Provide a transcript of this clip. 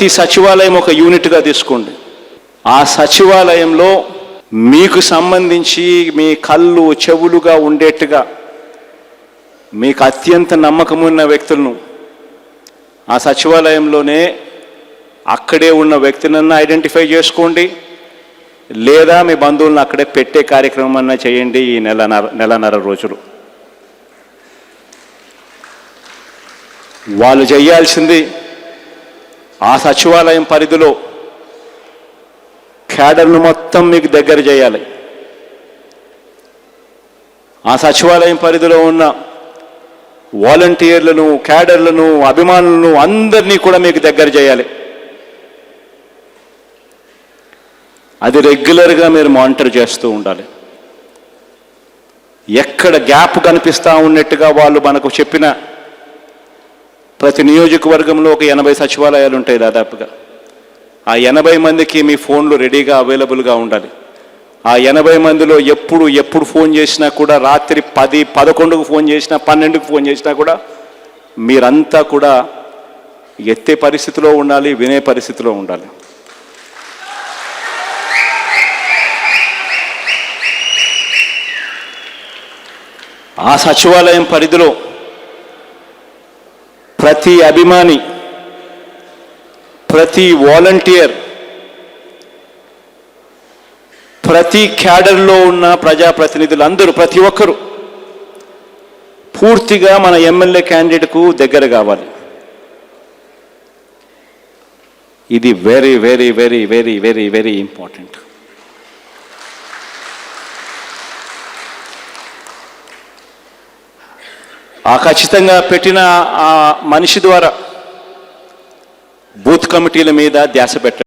ప్రతి సచివాలయం ఒక యూనిట్గా తీసుకోండి. ఆ సచివాలయంలో మీకు సంబంధించి మీ కళ్ళు చెవులుగా ఉండేట్టుగా మీకు అత్యంత నమ్మకమున్న వ్యక్తులను ఆ సచివాలయంలోనే అక్కడే ఉన్న వ్యక్తులన్నా ఐడెంటిఫై చేసుకోండి. లేదా మీ బంధువులను అక్కడే పెట్టే కార్యక్రమం అన్నా చేయండి ఈ నెల నెలన్నర రోజులు. వాళ్ళు చేయాల్సింది ఆ సచివాలయం పరిధిలో క్యాడర్ను మొత్తం మీకు దగ్గర చేయాలి. ఆ సచివాలయం పరిధిలో ఉన్న వాలంటీర్లను క్యాడర్లను అభిమానులను అందరినీ కూడా మీకు దగ్గర చేయాలి. అది రెగ్యులర్గా మీరు మానిటర్ చేస్తూ ఉండాలి. ఎక్కడ గ్యాప్ కనిపిస్తూ ఉన్నట్టుగా వాళ్ళు మనకు చెప్పిన ప్రతి నియోజకవర్గంలో ఒక ఎనభై సచివాలయాలు ఉంటాయి దాదాపుగా. ఆ ఎనభై మందికి మీ ఫోన్లు రెడీగా అవైలబుల్గా ఉండాలి. ఆ ఎనభై మందిలో ఎప్పుడు ఎప్పుడు ఫోన్ చేసినా కూడా రాత్రి పది పదకొండుకు ఫోన్ చేసినా పన్నెండుకు ఫోన్ చేసినా కూడా మీరంతా కూడా ఎత్తే పరిస్థితిలో ఉండాలి వినే పరిస్థితిలో ఉండాలి. ఆ సచివాలయం పరిధిలో ప్రతి అభిమాని ప్రతి వాలంటీర్ ప్రతి క్యాడర్లో ఉన్న ప్రజాప్రతినిధులు అందరూ ప్రతి ఒక్కరూ పూర్తిగా మన ఎమ్మెల్యే క్యాండిడేట్కు దగ్గర కావాలి. ఇది very very very very very very important ఆ ఖచ్చితంగా పెట్టిన ఆ మనిషి ద్వారా బూత్ కమిటీల మీద ధ్యాస పెట్టండి.